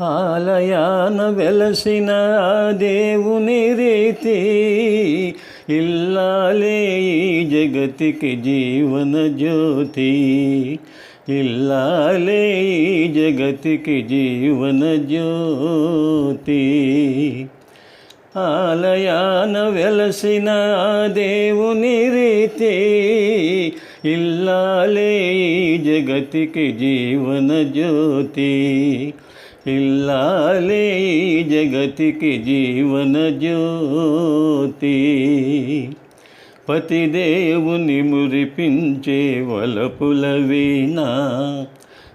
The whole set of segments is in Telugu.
ఆలయాన వెలసిన దేవుని రీతి ఇల్లాలే ఈ జగతికి జీవన జ్యోతి. ఇల్లాలే ఈ జగతికి జీవన జ్యోతి. ఆలయాన వెలసిన దేవుని రీతి ఇల్లాలే ఈ జగతికి జీవన జ్యోతి. ఇల్లాలే జగతికి జీవన జ్యోతి. పతిదేవుని మురిపించే వలపుల వీణా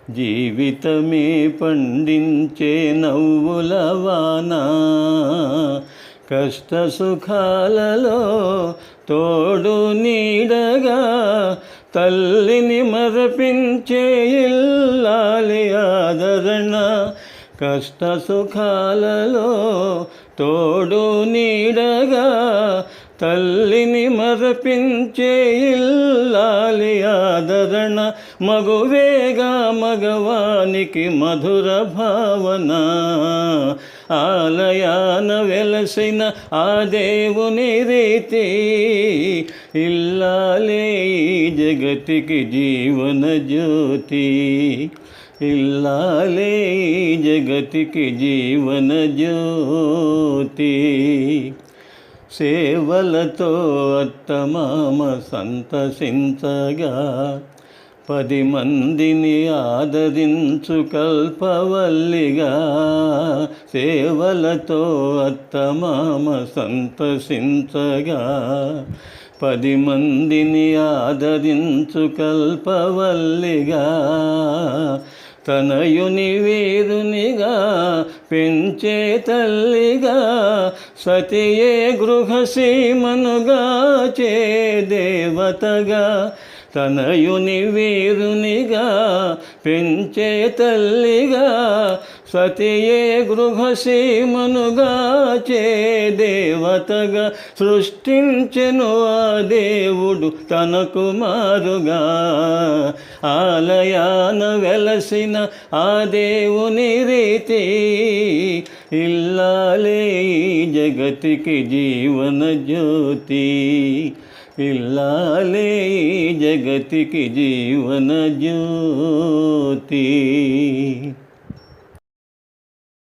జీవితమే పండించే నవ్వుల వాన. కష్ట సుఖాలలో తోడు నీడగా తల్లిని మరపించే ఇల్లాలి ఆదరణ. కష్ట సుఖాలలో తోడు నీడగా తల్లిని మరపించే ఇల్లాలి ఆదరణ మగువేగా మగవానికి మధుర భావన. ఆలయాన వెలసిన ఆ దేవుని రీతి ఇల్లాలే జగతికి జీవన జ్యోతి. ఇల్లాలే జగతికి జీవన జ్యోతి. సేవలతో అత్తమామ సంతసించగా పది మందిని ఆదరించు కల్పవల్లిగా. సేవలతో అత్తమామ సంతసించగా పది మందిని ఆదరించు కల్పవల్లిగా. తనయుని వీరునిగా పెంచే తల్లిగా సతియే గృహసీమనుగా చే దేవతగా. తనయుని వీరునిగా పెంచే తల్లిగా సతియే గృహసీమనుగా చే దేవతగా. సృష్టించెను ఆ దేవుడు తన కుమారుగా ఆలయాన వెలసిన ఆ దేవుని రీతి ఇల్లాలే జగతికి జీవన జ్యోతి. ఇల్లాలే జగతికి జీవన జ్యోతి.